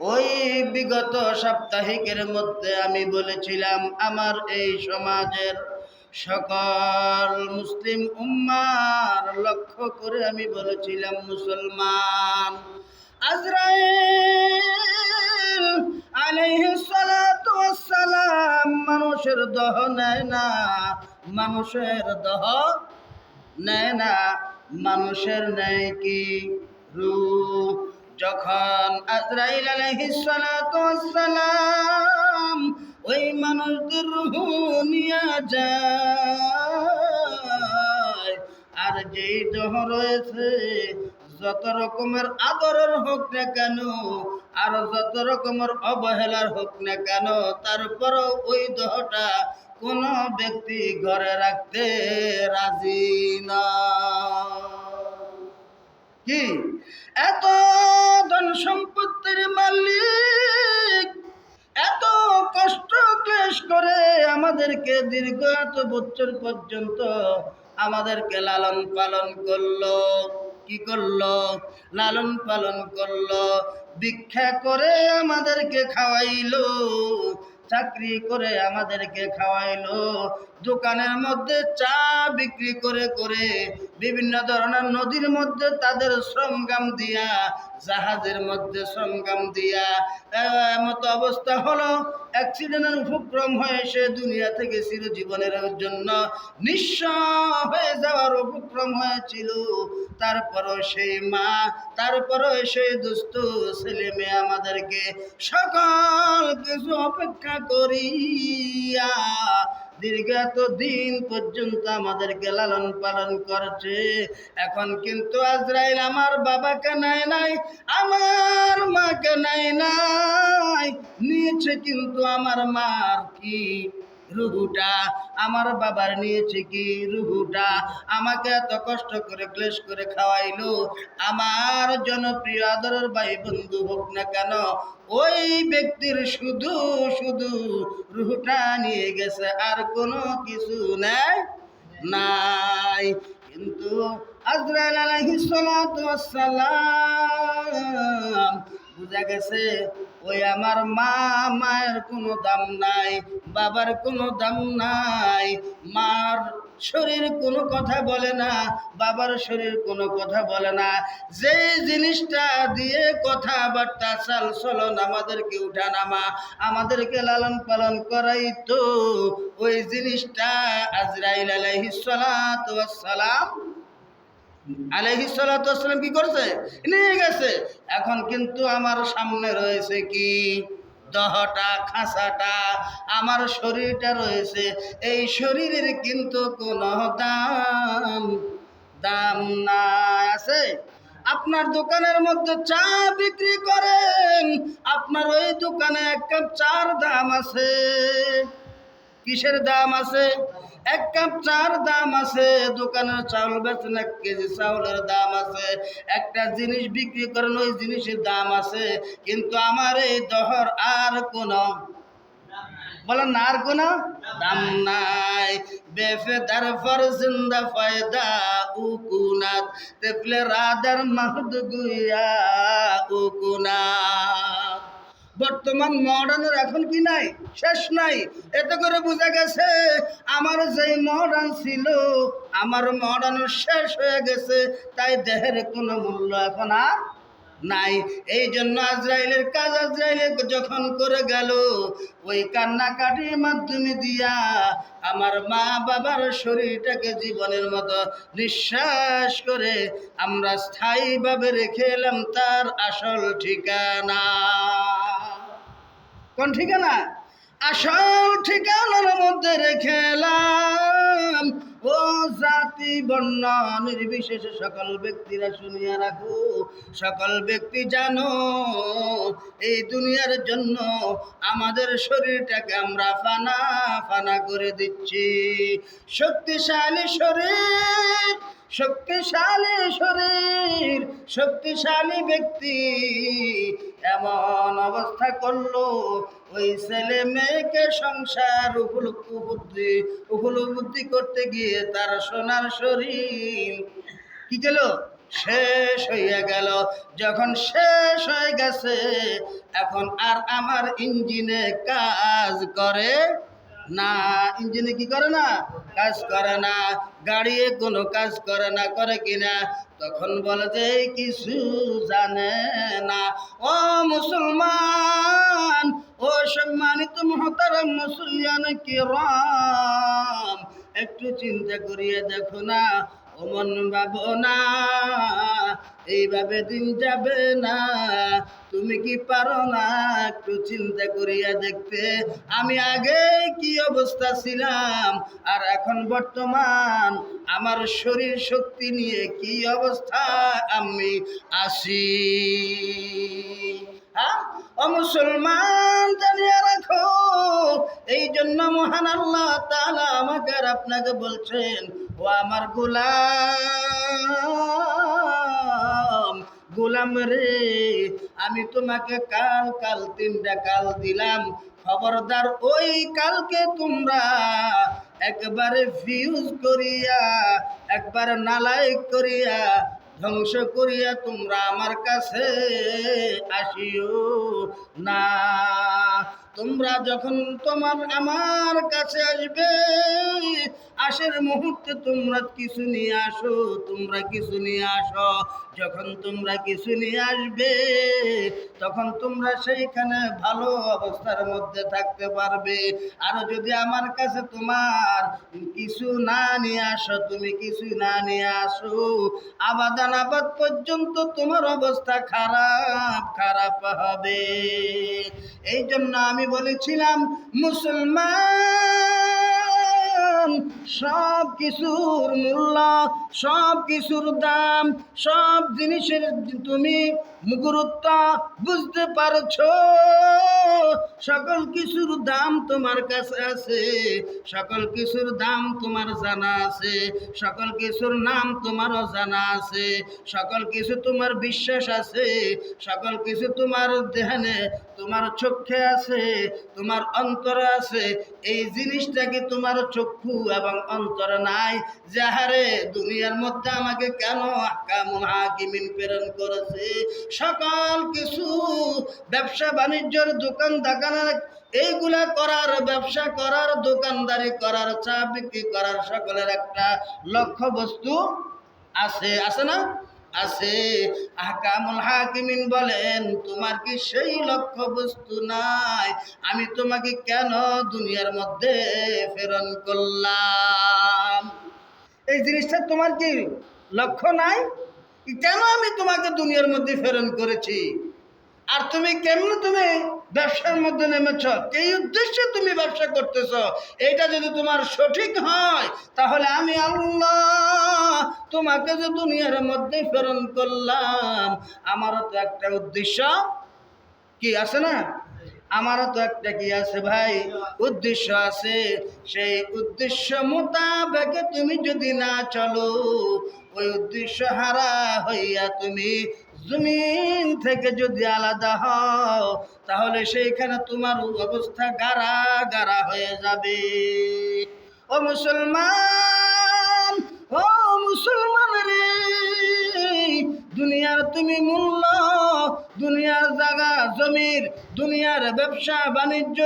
ওই বিগত সাপ্তাহিকের মধ্যে আমি বলেছিলাম, আমার এই সমাজের সকল মুসলিম উম্মার লক্ষ্য করে আমি বলেছিলাম, মুসলমান আজরাইল মানুষের দহ নেয় না, মানুষের দহ নেয় না, মানুষের নেয় কি? রূপ যখন আজরাইল ওয়াসসালাম ওই মানুষদের রূহ নিয়ে যায়, আর যেই দেহ রয়েছে, যত রকমের আদরের হোক না কেন, আর যত রকমের অবহেলার হোক না কেন, তারপরও ওই দেহটা কোন ব্যক্তি ঘরে রাখতে রাজি না। কি? এত ধন সম্পত্তির মালিক, এত কষ্ট ক্লেশ করে আমাদেরকে দীর্ঘ এত বছর পর্যন্ত আমাদেরকে লালন পালন করল। কি করল? লালন পালন করল। ভিক্ষা করে আমাদেরকে খাওয়াইলো। চাকরি করে আমাদেরকে খাওয়াইলো। দোকানের মধ্যে চা বিক্রি করে করে বিভিন্ন ধরনের নদীর মধ্যে তাদের শ্রমগাম দিয়া, জাহাজের মধ্যে শ্রমগাম দিয়া মতো অবস্থা হলো। অ্যাক্সিডেন্টের উপক্রম হয়ে সে দুনিয়া থেকে জীবনের জন্য নিঃস্ব হয়ে যাওয়ার উপক্রম হয়েছিল। তারপরও সেই মা, তারপরও সেই দুস্থ ছেলে মেয়ে আমাদেরকে সকল কিছু অপেক্ষা করিয়া দীর্ঘ এত দিন পর্যন্ত আমাদেরকে লালন পালন করছে। এখন কিন্তু আজরাইল আমার বাবাকে নাই নাই, আমার মাকে নাই নাই। নিয়েছে কিন্তু আমার মার কি রুহুটা, আমার বাবার নিয়েছে কি রুহুটা? আমাকে এত কষ্ট করে, ক্লেশ করে খাওয়াইলো। আমার জনপ্রিয় আদরের ভাই বন্ধু হোক না কেন, ওই ব্যক্তির শুধু শুধু রুহুটা নিয়ে গেছে, আর কোনো কিছু নেই, নাই। কিন্তু আজরাইল আলাইহিস বুঝা গেছে ওই আমার মা মায়ের কোনো দাম নাই, বাবার কোনো দাম নাই। মার শরীর কোনো কথা বলে না, বাবার শরীর কোনো কথা বলে না। যে জিনিসটা দিয়ে কথাবার্তা, চাল চলন আমাদেরকে উঠা নামা, আমাদেরকে লালন পালন করাই তো ওই জিনিসটা আজরাইল ওয়াস সালাম আলহি সালাম কি করছে? নিয়ে গেছে। এখন কিন্তু আমার সামনে রয়েছে কি? দহটা, খাঁচাটা আমার শরীরটা রয়েছে। এই শরীরের কিন্তু কোনো দাম দাম না আছে? আপনার দোকানের মধ্যে চা বিক্রি করেন। আপনার ওই দোকানে এক কাপ চার দাম আছে। কিসের দাম আছে? এক কাপ চার দাম আছে, দোকানের চাউল বেচেন এক কেজি চাউলের দাম আছে। একটা জিনিস বিক্রি করেন, ওই জিনিসের দাম আছে। কিন্তু আমার এই দহর আর কোনো, বলেন না আর কোনো? দাম নাই। বেফেদার ফর জিন্দা ফায়দা উকুনাত। তেফলে রাদার মাহদ গুইয়া উকুনাত। বর্তমান মডার্নের এখন কি নাই? শেষ নাই। এতে করে বোঝা গেছে, আমার যেই মডার্ন ছিল, আমার মডার্ন শেষ হয়ে গেছে, তাই দেহের কোনো মূল্য এখন আর নাই। এই জন্য আজরাইলের কাজ আজরাইলের যখন করে গেল, ওই কান্নাকাটির মাধ্যমে দিয়া আমার মা বাবার শরীরটাকে জীবনের মতো নিঃশ্বাস করে আমরা স্থায়ীভাবে রেখে এলাম, তার আসল ঠিকানা। কোন ঠিকানা? আসল ঠিকানার মধ্যে রেখেলাম। ও জাতি বর্ণ নির্বিশেষে সকল ব্যক্তিরা শুনিয়া রাখো। সকল ব্যক্তি জানো, এই দুনিয়ার জন্য আমাদের শরীরটাকে আমরা ফানা ফানা করে দিচ্ছি। শক্তিশালী শরীর শক্তিশালী শরীর, শক্তিশালী ব্যক্তি। এমন অবস্থা করল ওই ছেলে মেয়েকে সংসার উপলব্ধি উপলব্ধি করতে গিয়ে তার সোনার শরীর কি গেল? শেষ হইয়া গেল। যখন শেষ হয়ে গেছে, এখন আর আমার ইঞ্জিনে কাজ করে না, ইঞ্জিনে কি করে না? কাজ করে না। গাড়িয়ে কোনো কাজ করে না, করে কিনা তখন বলে যে কিছু জানে না। ও মুসলমান, ও সম্মানিত মহতারাম মুসলিয়ান কিরাম, একটু চিন্তা করিয়ে দেখো না। অমন ভাবনা, এইভাবে দিন যাবে না। তুমি কি পারো না একটু চিন্তা করিয়া দেখতে? আমি আগে কি অবস্থা ছিলাম আর এখন বর্তমান? আমার শরীর শক্তি নিয়ে কি অবস্থা আমি আসি হ্যাঁ? ও মুসলমান জানিয়ে রাখো এই জন্য মহান আল্লাহ তাআলা আমাকে আর আপনাকে বলছেন ও আমার গোলাম গোলাম রে, আমি তোমাকে কাল কাল তিনটা কাল দিলাম। খবরদার ওই কালকে তোমরা একবারে ফিউজ করিয়া, একবারে নালাইক করিয়া, ধ্বংস করিয়া তোমরা আমার কাছে আসিও না। তোমরা যখন তোমার আমার কাছে আসবে, আসার মুহূর্তে তোমরা কিছু নিয়ে আসো, তোমরা কিছু নিয়ে আসো। যখন তোমরা কিছু নিয়ে আসবে, তখন তোমরা সেইখানে ভালো অবস্থার মধ্যে থাকতে পারবে। আর যদি আমার কাছে তোমার কিছু না নিয়ে আসো, তুমি কিছু না নিয়ে আসো, আবাদান আবাদ পর্যন্ত তোমার অবস্থা খারাপ খারাপ হবে। এই জন্য আমি বলেছিলাম মুসলমান সব কিছুর মূল্য সব কিছুর দাম, সব জিনিসের তুমি গুরুত্ব বুঝতে পারছ। সকল কিছুর দাম তোমার কাছে আছে, সকল কিছুর দাম তোমার জানা আছে, সকল কিছুর নাম তোমারও জানা আছে, সকল কিছু তোমার বিশ্বাস আছে, সকল কিছু তোমার দেহানে তোমার চোখে আছে, তোমার অন্তরে আছে, এই জিনিসটা কি তোমার চক্ষু এবং অন্তর নাই। যাহারে দুনিয়ার মধ্যে আমাকে কেন আকামুল হাকিমিন প্রেরণ করেছে? সকল কিছু ব্যবসা বাণিজ্যের দোকান দোকানের, এইগুলা করার, ব্যবসা করার, দোকানদারি করার, চা বিক্রি করার সকলের একটা লক্ষ্য বস্তু আছে। আছে না? আছে। আহকামুল হাকিমিন বলেন, তোমার কি সেই লক্ষ্য বস্তু নাই? আমি তোমাকে কেন দুনিয়ার মধ্যে প্রেরণ করলাম? এই জিনিসটা তোমার কি লক্ষ্য নাই? কেন আমি তোমাকে দুনিয়ার মধ্যে প্রেরণ করেছি? আর তুমি কেমন তুমি ব্যবসার মধ্যে নেমেছ, এই উদ্দেশ্যে তুমি ব্যবসা করতেছ এটা যদি তোমার সঠিক হয়, তাহলে আমি আল্লাহ তোমাকে যে দুনিয়ার মধ্যে প্রেরণ করলাম, আমারও তো একটা উদ্দেশ্য। কি আছে না? আমারও তো একটা কি আছে ভাই? উদ্দেশ্য আছে। সেই উদ্দেশ্য মোতাবেকে তুমি যদি না চলো, ওই উদ্দেশ্য হারা হইয়া তুমি জমিন থেকে যদি আলাদা হও, তাহলে সেইখানে তোমার অবস্থা গারা গারা হয়ে যাবে। ও মুসলমান ও মুসলমান রে, দুনিয়ার তুমি মূল্য দুনিয়ার জায়গা, জমির, দুনিয়ার ব্যবসা, বাণিজ্য,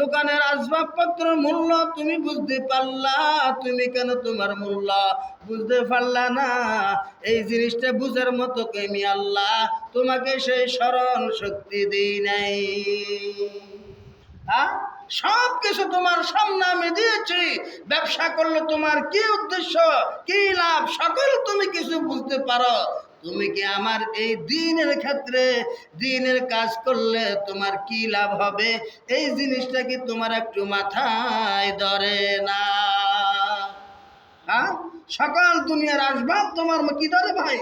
দোকানের আসবাবপত্র মূল্য তুমি বুঝতে পারলা। তুমি কেন তোমার মূল্য বুঝতে পারলা না? এই জিনিসটা বুঝার মতো কেমি আল্লাহ তোমাকে সেই স্মরণ শক্তি দিই নাই। হ্যাঁ সব কিছু তোমার সামনে আমি দিয়েছি। ব্যবসা করলে তোমার কি উদ্দেশ্য, কি লাভ, সকল তুমি কিছু বুঝতে পারো। তুমি কি আমার এই দিনের ক্ষেত্রে দিনের কাজ করলে তোমার কি লাভ হবে? এই জিনিসটা কি তোমার একটু মাথায় ধরে না। হ্যাঁ? সকাল দুনিয়ার আসবাব তোমার কি ধরে ভাই?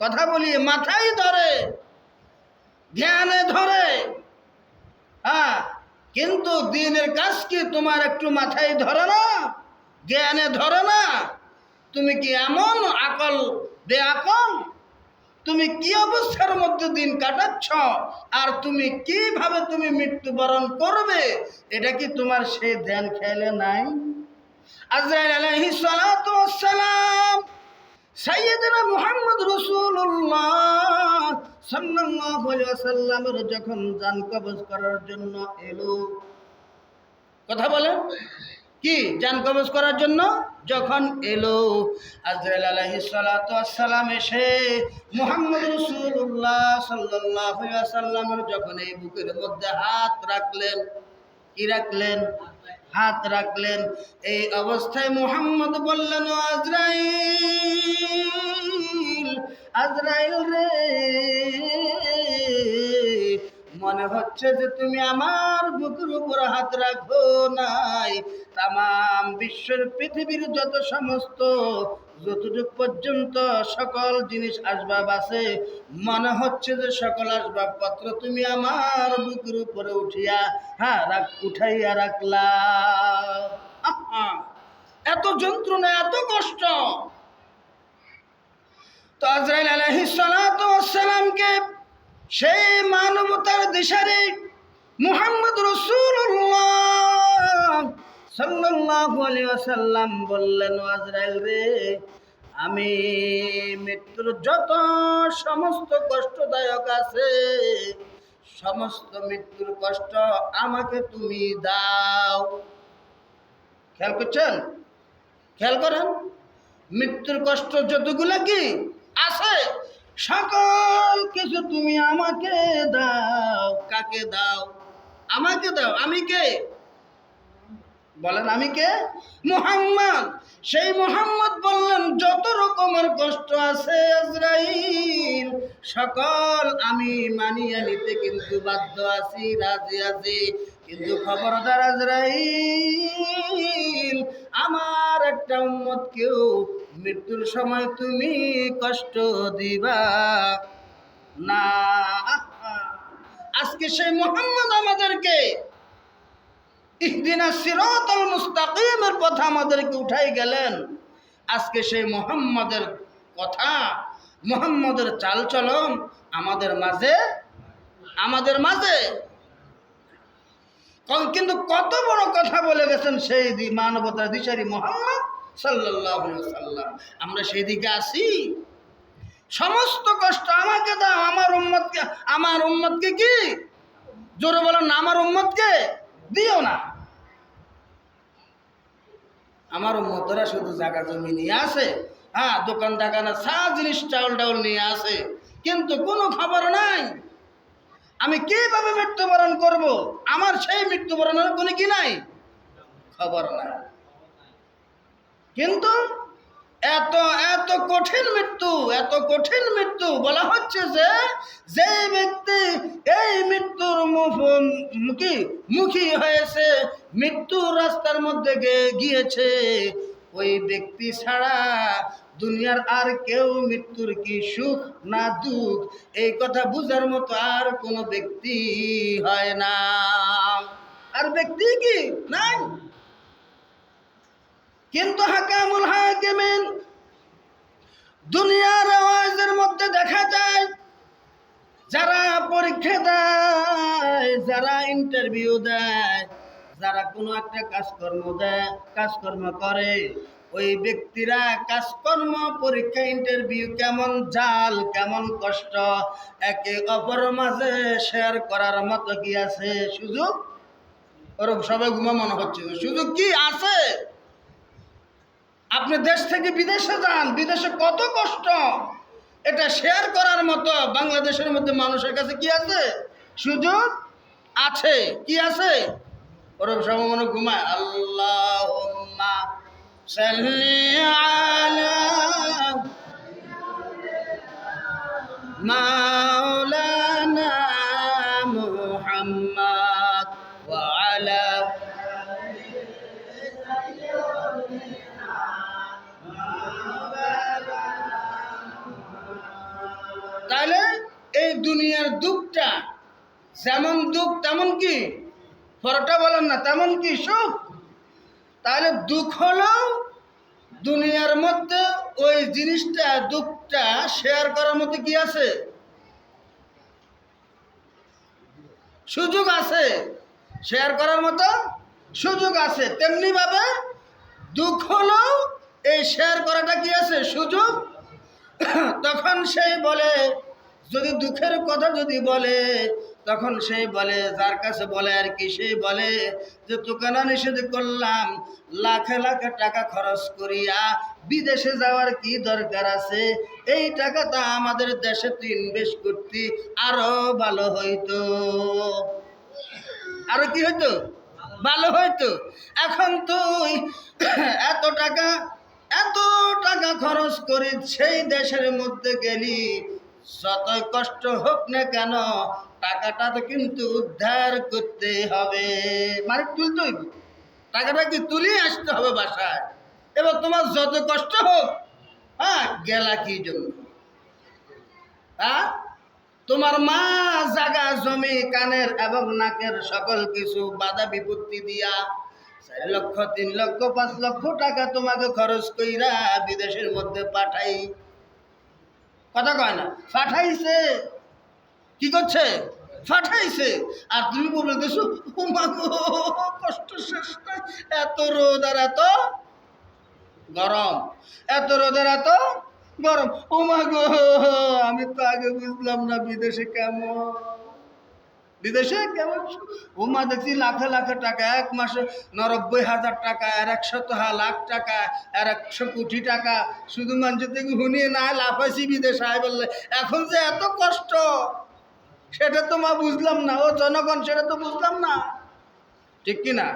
কথা বলি, মাথায় ধরে, ধ্যানে ধরে। হ্যাঁ? কিন্তু দিনের কাজ কি তোমার একটু মাথায় ধরে না? জ্ঞানে ধরে না? তুমি কি এমন আকল, বেআকল? তুমি কি অবস্থার মধ্যে দিন কাটাচ্ছ? আর তুমি কীভাবে তুমি মৃত্যুবরণ করবে? এটা কি তোমার সেই ধ্যান খেয়ালে নাই? যখন জান কবজ করার জন্য এলো, কথা বলেন? কি? জান কবজ করার জন্য? যখন এলো, আজরাইল সালাম এসে মুহাম্মদ রাসূলুল্লাহ সাল্লাল্লাহু আলাইহি যখন এই বুকের মধ্যে হাত রাখলেন, কি রাখলেন? হাত রাখলেন। এই অবস্থায় মুহাম্মদ বললেন, "ও আজরাইল আজরাইল রে মনে হচ্ছে যে তুমি আমার বুকের উপর হাত রাখো নাই। তাম বিশ্বের পৃথিবীর যত সমস্ত, যতটুক পর্যন্ত সকল জিনিস আসবাব আছে, মনে হচ্ছে যে সকল আসবাবপত্র তুমি আমার বুকের উপরে উঠিয়া হ্যাঁ রাখ, উঠাইয়া রাখলা। এত যন্ত্রণা, এত কষ্ট। তো আজরাইল ওয়াসসালামকে সেই মানবতার দিশারে মুহাম্মদ ওয়াসাল্লাম বললেন আজরাইল রে, আমি মৃত্যুর যত সমস্ত কষ্টদায়ক আছে, সমস্ত মৃত্যুর কষ্ট আমাকে তুমি দাও। খেয়াল করছেন? খেয়াল করেন? মৃত্যুর কষ্ট যতগুলো কি আছে সকল কিছু তুমি আমাকে দাও। কাকে দাও? আমাকে দাও। আমি কে? বলেন, আমি কে? মুহাম্মদ। সেই মুহাম্মদ বললেন, যত রকমের কষ্ট আছে সকল আমি মানিয়ে নিতে কিন্তু বাধ্য আছি, রাজি আছি। কিন্তু খবরদার আজরাইল, আমার একটা উম্মত কেউ মৃত্যুর সময় তুমি কষ্ট দিবা। না, আজকে সেই মোহাম্মদ আমাদেরকে ইহদিনা সিরাতাল মুস্তাকিমের কথা আমাদেরকে উঠাই গেলেন। আজকে সেই মোহাম্মদের কথা, মোহাম্মদের চালচলন আমাদের মাঝে আমাদের মাঝে। কিন্তু কত বড় কথা বলে গেছেন সেই মানবতার দিশারি মোহাম্মদ সাল্লাম আমরা সেই দিকে আসি। সমস্ত কষ্ট আমাকে দাও, আমার উম্মতকে আমার উম্মতকে কি? জোরে বলেন না আমার উম্মতকে দিও না। আমার উম্মতরা শুধু জায়গা জমি নিয়ে আসে হ্যাঁ দোকান দাকানা সা জিনিস চাউল টাউল নিয়ে আসে, কিন্তু কোনো খবর নাই। আমি কীভাবে মৃত্যুবরণ করব? আমার সেই মৃত্যুবরণের কোনো কি নাই? খবর নাই। কিন্তু এত এত কঠিন মৃত্যু, এত কঠিন মৃত্যু বলা হচ্ছে যে যে ব্যক্তি এই মৃত্যুর মুখ- মুখী হয়েছে, মৃত্যুর রাস্তার মধ্যে গিয়েছে, ওই ব্যক্তি ছাড়া দুনিয়ার আর কেউ মৃত্যুর কি সুখ না দুঃখ? এই কথা বুঝার মতো আর কোনো ব্যক্তি হয় না। আর ব্যক্তি কি? নাই। কিন্তু হাকামুল হাকিমিন দুনিয়ার আওয়াজের মধ্যে দেখা যায়, যারা পরীক্ষা দেয়, যারা ইন্টারভিউ দেয়, যারা কোনো একটা কাজকর্ম দেয়, কাজকর্ম করে ওই ব্যক্তিরা কাজকর্ম, পরীক্ষা ইন্টারভিউ কেমন, জাল কেমন কষ্ট, একে অপর মাঝে শেয়ার করার মতো কি আছে? সুযোগ? ওরকম সবাই ঘুমা মনে হচ্ছে। সুযোগ কি আছে? আপনি দেশ থেকে বিদেশে যান, বিদেশে কত কষ্ট? এটা শেয়ার করার মতো বাংলাদেশের মধ্যে মানুষের কাছে কি আছে? সুযোগ আছে, কি আছে? ওরকম সব মনে ঘুমায় আল্লাহ মাওলানা মুহাম্মদ ওয়ালা তাহলে এই দুনিয়ার দুঃখটা যেমন দুঃখ তেমন কি, ফরটা বলেন না, তেমন কি সুখ তাহলে দুঃখ হলো দুনিয়ার মধ্যে ওই জিনিসটা, দুঃখটা শেয়ার করার মতো কি আছে? সুযোগ আছে। শেয়ার করার মতো সুযোগ আছে। তেমনি ভাবে দুঃখ হলেও এই শেয়ার করাটা কি আছে? সুযোগ। তখন সেই বলে যদি দুঃখের কথা যদি বলে, তখন সেই বলে, যার কাছে বলে আর কি, সেই বলে যে, তোকে না নিষেধ করলাম, লাখে লাখে টাকা খরচ করিয়া বিদেশে যাওয়ার কি দরকার আছে? এই টাকাটা আমাদের দেশে তুই ইনভেস্ট করতি, আরও ভালো হইতো। আরও কি হইতো? ভালো হইতো। এখন তুই এত টাকা এত টাকা খরচ করে সেই দেশের মধ্যে গেলি যতই কষ্ট হোক না কেন, টাকাটা তো কিন্তু উদ্ধার করতে হবে। মানে তুলতে হইবে টাকাটা কি তুলে আসতে হবে বাসায়? এবার তোমার যত কষ্ট হোক হ্যাঁ গেলা কি জন্য হ্যাঁ? তোমার মা জাগা জমি, কানের এবং নাকের সকল কিছু বাধা বিপত্তি দিয়া চার লক্ষ, তিন লক্ষ, পাঁচ লক্ষ টাকা তোমাকে খরচ কইরা বিদেশের মধ্যে পাঠাই। কথা কয় না। পাঠাইছে কি করছে? পাঠাইছে আর তুমি বলবে গো, কষ্ট শেষ নাই। এত রোদ আর এত গরম। এত রোদ আর এত গরম। ও মা গো আমি তো আগে বুঝলাম না বিদেশে কেমন বিদেশে কেমন? ও মা দেখছি লাখে লাখে টাকা, এক মাসে নব্বই হাজার টাকা, আর একশত লাখ টাকা, আর একশো কোটি টাকা। শুধু মানুষ থেকে হুনিয়ে না লাফাইছি বিদেশে, আয় বললে। এখন যে এত কষ্ট, সেটা তো মা বুঝলাম না। ও জনগণ, সেটা তো বুঝলাম না। ঠিক কি না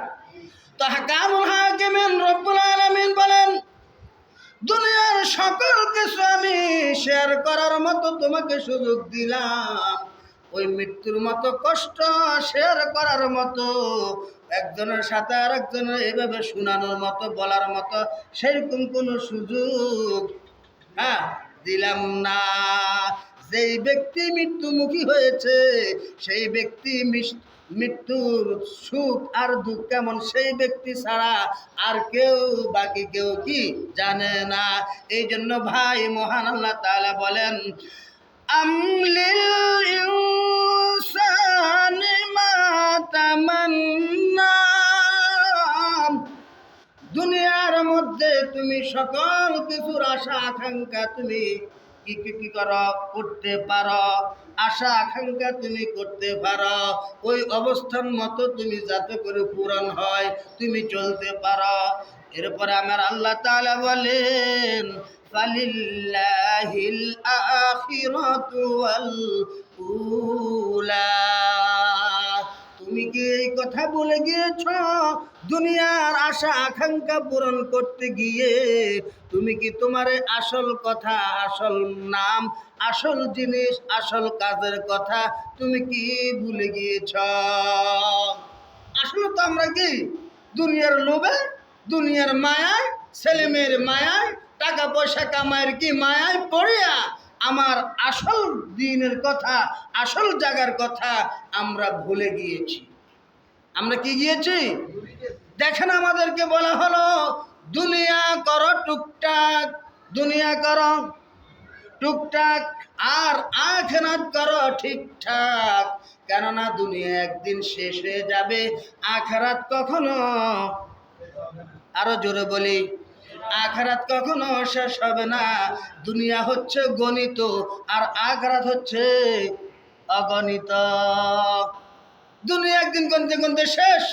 তো হাকামুল হাকিমিন রব্বুল আলামিন বলেন, দুনিয়ার সকল কিছু আমি শেয়ার করার মতো তোমাকে সুযোগ দিলাম। ওই মৃত্যুর মতো কষ্ট শেয়ার করার মতো, একজনের সাথে আর একজনের এইভাবে শোনানোর মতো, বলার মতো, সেরকম কোনো সুযোগ হ্যাঁ দিলাম না। যেই ব্যক্তি মৃত্যুমুখী হয়েছে, সেই ব্যক্তি মৃত্যুর সুখ আর দুঃখ কেমন, সেই ব্যক্তি ছাড়া আর কেউ, বাকি কেউ কি জানে না। এই জন্য ভাই মহান আল্লাহ তাআলা বলেন আমলিল ইনসানি মা তামান্না দুনিয়ার মধ্যে তুমি সকল কিছুর আশা আকাঙ্ক্ষা তুমি কি কি কি করো, করতে পারো? আশা আকাঙ্ক্ষা তুমি করতে পারো। ওই অবস্থান মতো তুমি যাতে করে পূরণ হয়, তুমি চলতে পারো। এরপরে আমার আল্লাহ তাআলা বলেন আখিরাতু ওয়াল উলা তুমি কি এই কথা বলে গিয়েছ? দুনিয়ার আশা, আকাঙ্ক্ষা পূরণ করতে গিয়ে তুমি কি তোমার আসল কথা, আসল নাম, আসল জিনিস, আসল কাজের কথা তুমি কি ভুলে গিয়েছ? আসলে তো আমরা কি? দুনিয়ার লোভে, দুনিয়ার মায়ায় ছেলে মেয়ের মায়ায় টাকা পয়সা কামায়ের কি মায়ায় পড়িয়া আমার আসল দিনের কথা, আসল জায়গার কথা আমরা ভুলে গিয়েছি। আমরা কি গিয়েছি? দেখেন আমাদেরকে বলা হলো, দুনিয়া করো টুকটাক, দুনিয়া করো টুকটাক, আর আখেরাত করো ঠিকঠাক। কেননা দুনিয়া একদিন শেষ হয়ে যাবে, আখেরাত কখনো? আরও জোরে বলি আখরাত কখনো শেষ হবে না। দুনিয়া হচ্ছে গণিত, আর আখরাত হচ্ছে অগণিত। দুনিয়া একদিন গণতে গণতে শেষ।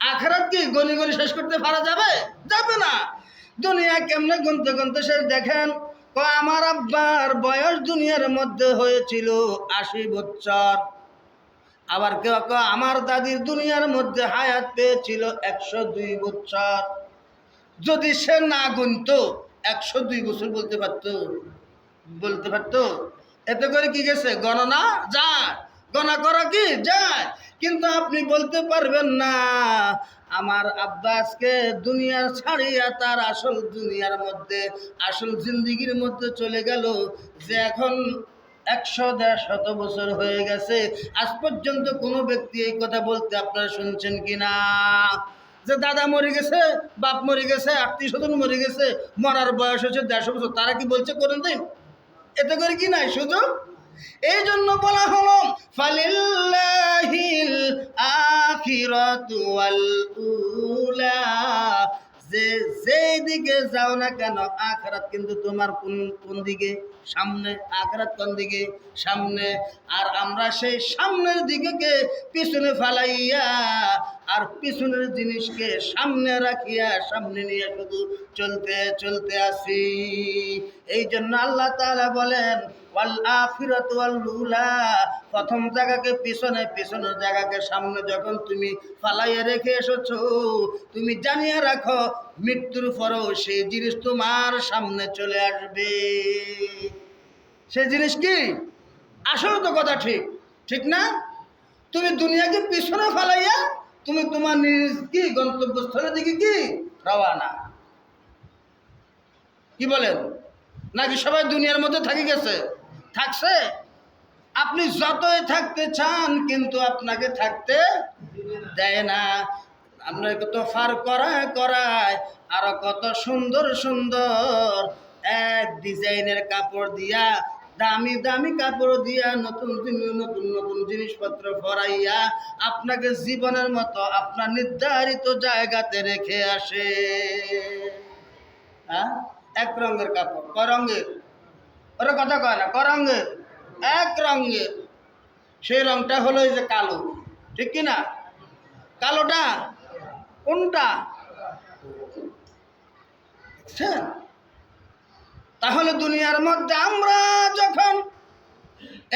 আখরাত কি গণি গণি শেষ করতে পারা যাবে? যাবে না। দুনিয়া কেমনে গুনতে গুনতে শেষ? দেখেন আমার আব্বার বয়স দুনিয়ার মধ্যে হয়েছিল আশি বছর আবার কেউ কেউ আমার দাদির দুনিয়ার মধ্যে হায়াত পেয়েছিল একশো দুই বছর যদি সে না গুনত, একশো দুই বছর বলতে পারতো বলতে পারতো। এতে করে কি গেছে? গণনা যায়। গণনা করা কি? যায়। কিন্তু আপনি বলতে পারবেন না, আমার আব্বাসকে দুনিয়ার ছাড়িয়া তার আসল দুনিয়ার মধ্যে, আসল জিন্দিগির মধ্যে চলে গেল, যে এখন একশো দেড় শত বছর হয়ে গেছে। আজ পর্যন্ত কোনো ব্যক্তি এই কথা বলতে আপনারা শুনছেন কি না যে দাদা মরে গেছে, বাপ মরে গেছে, আত্মীয় স্বজন মরে গেছে, মরার বয়স হচ্ছে দেড়শো বছর, তারা কি বলছে করুন দিন এতে করে কি নাই শুধু এই জন্য বলা হলো ফালিল্লাহিল আখিরাতু ওয়াল উলা। যে যেই দিকে যাও না কেন, আখরাত কিন্তু তোমার কোন কোন দিকে? সামনে, আখরাত কোন দিকে? সামনে। আর আমরা সেই সামনের দিকে পিছনে ফালাইয়া আর পিছনের জিনিসকে সামনে রাখিয়া, সামনে নিয়ে শুধু চলতে চলতে আসি। এই জন্য আল্লাহ তাআলা বলেন প্রথম জায়গাকে পিছনে, পিছনের জায়গাকে সামনে যখন তুমি ফালাইয়া রেখে এসেছ, তুমি জানিয়ে রাখো, মৃত্যুর পরেও সেই জিনিস তোমার সামনে চলে আসবে। সেই জিনিস কি? আসলে তো কথা ঠিক। ঠিক না? তুমি দুনিয়াকে পিছনে ফালাইয়া তুমি তোমার নিজ কি গন্তব্যস্থলের দিকে কি? রওয়ানা। কি বলেন? নাকি সবাই দুনিয়ার মধ্যে থাকি গেছে? থাকছে? আপনি যতই থাকতে চান, কিন্তু আপনাকে থাকতে দেয় না। আপনাকে তো ফার করায় করায়, আরও কত সুন্দর সুন্দর এক ডিজাইনের কাপড় দিয়া দামি দামি কাপড় দিয়া নতুন নতুন নতুন জিনিসপত্র ফরাইয়া আপনাকে জীবনের মতো আপনার নির্ধারিত জায়গাতে রেখে আসে। হ্যাঁ? এক রঙের কাপড়, ক রঙের? ওরা কথা কয় না, ক রঙের? এক রঙের। সেই রংটা হলো যে কালো, ঠিক কি না? কালোটা? কোনটা? তাহলে দুনিয়ার মধ্যে আমরা যখন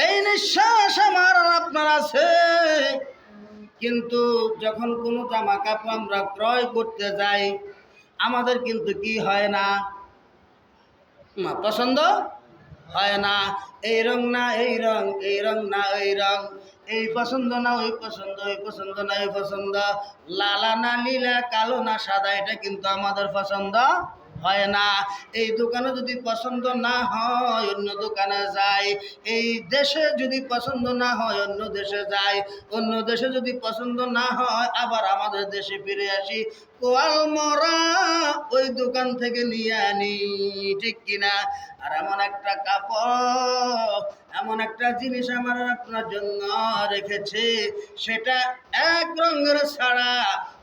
এই নিঃশ্বাস আমার আপনার আছে, কিন্তু যখন কোনো জামা কাপড় আমরা ক্রয় করতে যাই, আমাদের কিন্তু কি হয় না? না পছন্দ? হয় না। এই রং না, এই রং এই রং না, এই রং। এই পছন্দ না, ওই পছন্দ ওই পছন্দ না এই পছন্দ। লালা না, নীলা, কালো না, সাদা, এটা কিন্তু আমাদের পছন্দ হয় না। এই দোকানে যদি পছন্দ না হয়, অন্য দোকানে যায়। এই দেশে যদি পছন্দ না হয়, অন্য দেশে যায়। অন্য দেশে যদি পছন্দ না হয়, আবার আমাদের দেশে ফিরে আসি। কোয়াল মরা ওই দোকান থেকে নিয়ে আনি, ঠিক কিনা? আর এমন একটা কাপড়, এমন একটা জিনিস আমার আপনার জন্য রেখেছে। সেটা এক রঙের ছাড়া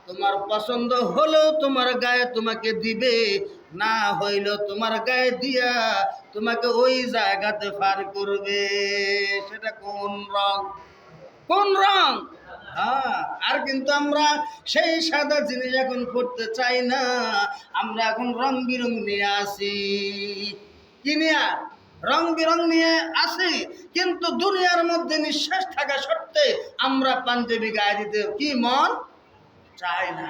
তোমার পছন্দ হলেও তোমার গায়ে তোমাকে দিবে। না হইলেও তোমার গায়ে দিয়া, তোমাকে ওই জায়গাতে পার করবে। সেটা কোন রং? কোন রং? হ্যাঁ আর কিন্তু আমরা সেই সাদা জিনিস এখন করতে চাই না। আমরা এখন রং বিরং নিয়ে আসি। কি নিয়ে? রং বিরং নিয়ে আসি। কিন্তু দুনিয়ার মধ্যে নিঃশ্বাস থাকা সত্ত্বে আমরা পাঞ্জাবি গায়ে দিতে কি মন চাই না।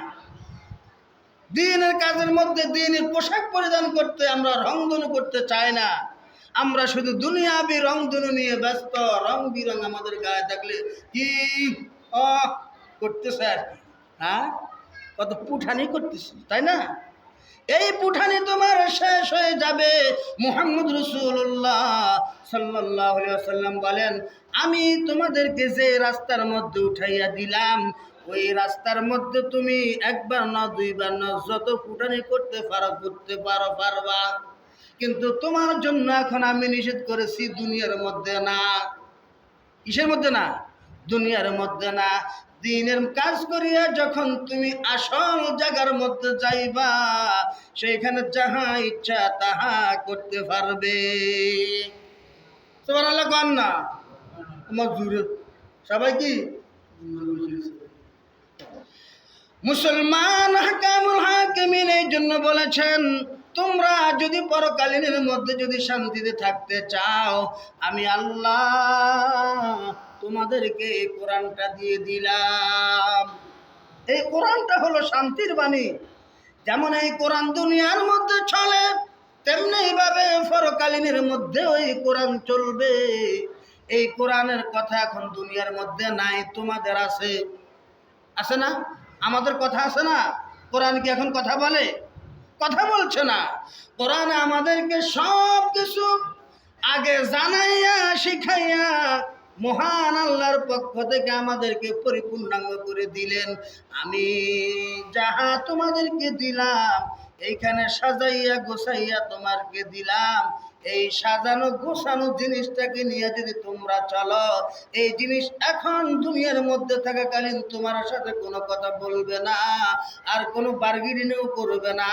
দিনের কাজের মধ্যে দিনের পোশাক পরিধান করতে আমরা রংধনু করতে চাই না। আমরা শুধু দুনিয়াবি রংধনু নিয়ে ব্যস্ত। রং বিরং আমাদের গায়ে থাকলে কি অ করতেছে আর কি? হ্যাঁ? কত পুঠানি করতেছি, তাই না? এই পুঠানি তোমার শেষ হয়ে যাবে। মুহাম্মদ রসুল্লাহ সাল্লাহ সাল্লাম বলেন, আমি তোমাদেরকে যে রাস্তার মধ্যে উঠাইয়া দিলাম ওই রাস্তার মধ্যে তুমি একবার না, দুইবার না, যত ফুটানি করতে পারো করতে পারো, পারবা। কিন্তু তোমার জন্য এখন আমি নিষেধ করেছি, দুনিয়ার মধ্যে না। কিসের মধ্যে না? দুনিয়ার মধ্যে না। দিনের কাজ করিয়া যখন তুমি আসল জায়গার মধ্যে যাইবা, সেইখানে যাহা ইচ্ছা তাহা করতে পারবে। তোমার আল্লাহ কন না। তোমার জুড়ে। সবাই কি? মুসলমান হাকামুল হাকিমিন এই জন্য বলেছেন, তোমরা যদি পরকালীনের মধ্যে যদি শান্তিতে থাকতে চাও, আমি আল্লাহ তোমাদেরকে এই কোরআনটা দিয়ে দিলাম। এই কোরআনটা হলো শান্তির বাণী। যেমন এই কোরআন দুনিয়ার মধ্যে চলে, তেমনি ভাবে পরকালীনের মধ্যে ওই কোরআন চলবে। এই কোরআনের কথা এখন দুনিয়ার মধ্যে নাই, তোমাদের আছে। আছে না? আমাদের কথা আছে না? কোরআন কি এখন কথা বলে? কথা বলছে না। কোরআন আমাদেরকে সব কিছু আগে জানাইয়া, শিখাইয়া মহান আল্লাহর পক্ষ থেকে আমাদেরকে পরিপূর্ণাঙ্গ করে দিলেন। আমি যাহা তোমাদেরকে দিলাম, এইখানে সাজাইয়া গোছাইয়া তোমারকে দিলাম। এই সাজানো গোছানো জিনিসটাকে নিয়ে যদি তোমরা চলো, এই জিনিস এখন দুনিয়ার মধ্যে থাকাকালীন তোমার সাথে কোনো কথা বলবে না, আর কোনো বার্গিনিও করবে না।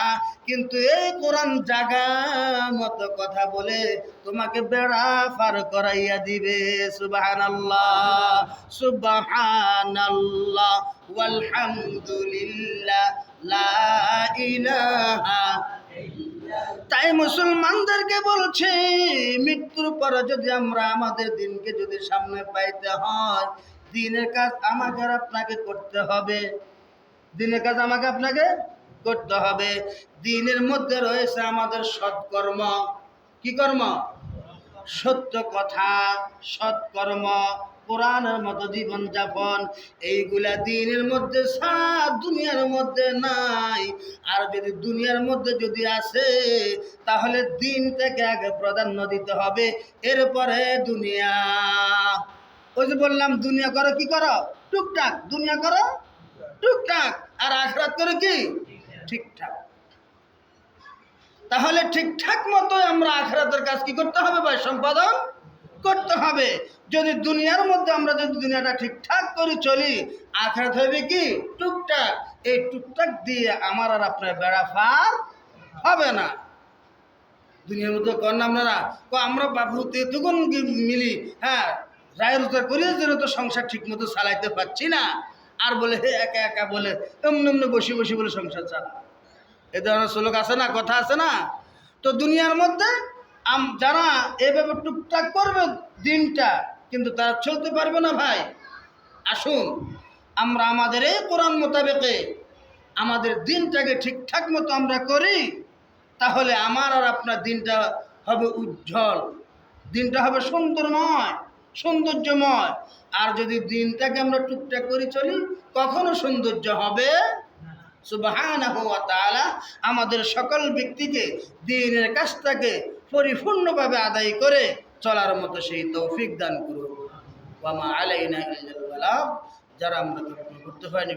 কিন্তু এই কোরআন জাগা মতো কথা বলে তোমাকে বেড়া পার করাইয়া দিবে। সুবাহান আল্লাহ সুবাহান আল্লাহ আলহামদুলিল্লাহ লা ইলাহা তাই মুসলমানদেরকে বলছে, মৃত্যুর পরে যদি আমরা আমাদের দিনকে যদি সামনে পাইতে হয়, দিনের কাজ আমাকে আপনাকে করতে হবে। দিনের কাজ আমাকে আপনাকে করতে হবে। দিনের মধ্যে রয়েছে আমাদের সৎকর্ম। কি কর্ম? সত্য কথা, সৎকর্ম, কোরআনের মতো জীবনযাপন, এইগুলা দিনের মধ্যে সারা দুনিয়ার মধ্যে নাই। আর যদি দুনিয়ার মধ্যে যদি আসে, তাহলে দিনটাকে আগে প্রাধান্য দিতে হবে, এরপরে দুনিয়া। ওই যে বললাম, দুনিয়া করো কি করো? টুকটাক। দুনিয়া করো? টুকটাক। আর আখরাত করে কি? ঠিকঠাক। তাহলে ঠিকঠাক মতো আমরা আখরাতের কাজ কি করতে হবে ভাই? সম্পাদন করতে হবে। যদি দুনিয়ার মধ্যে আমরা যদি দুনিয়াটা ঠিকঠাক করে চলি, আখরাত হবে কি? টুকটাক। এই টুকটাক দিয়ে আমার আর আপনার বেড়া ফার হবে না। দুনিয়ার মধ্যে কর না আপনারা? আমরা বাবু তেতুগুন মিলি হ্যাঁ রায় উত্তর করিয়ে যেন তো সংসার ঠিক মতো চালাইতে পারছি না। আর বলে, হে একা একা বলে, এমনি এমনি বসে বসে বলে সংসার চালা এ ধরনের শ্লোক আছে না, কথা আছে না? তো দুনিয়ার মধ্যে আম- যারা এভাবে টুকটাক করবে দিনটা, কিন্তু তারা চলতে পারবে না ভাই। আসুন, আমরা আমাদের এই কোরআন মোতাবেকে আমাদের দিনটাকে ঠিকঠাক মতো আমরা করি, তাহলে আমার আর আপনার দিনটা হবে উজ্জ্বল। দিনটা হবে সুন্দরময়, সৌন্দর্যময়। আর যদি দিনটাকে আমরা টুকটাক করে চলি, কখনো সৌন্দর্য হবে সুবহানাহু আমাদের সকল ব্যক্তিকে দিনের কাজটাকে পরিপূর্ণভাবে আদায় করে চলার মতো সেই তৌফিক দান করুন যারা আমরা করতে পারিনি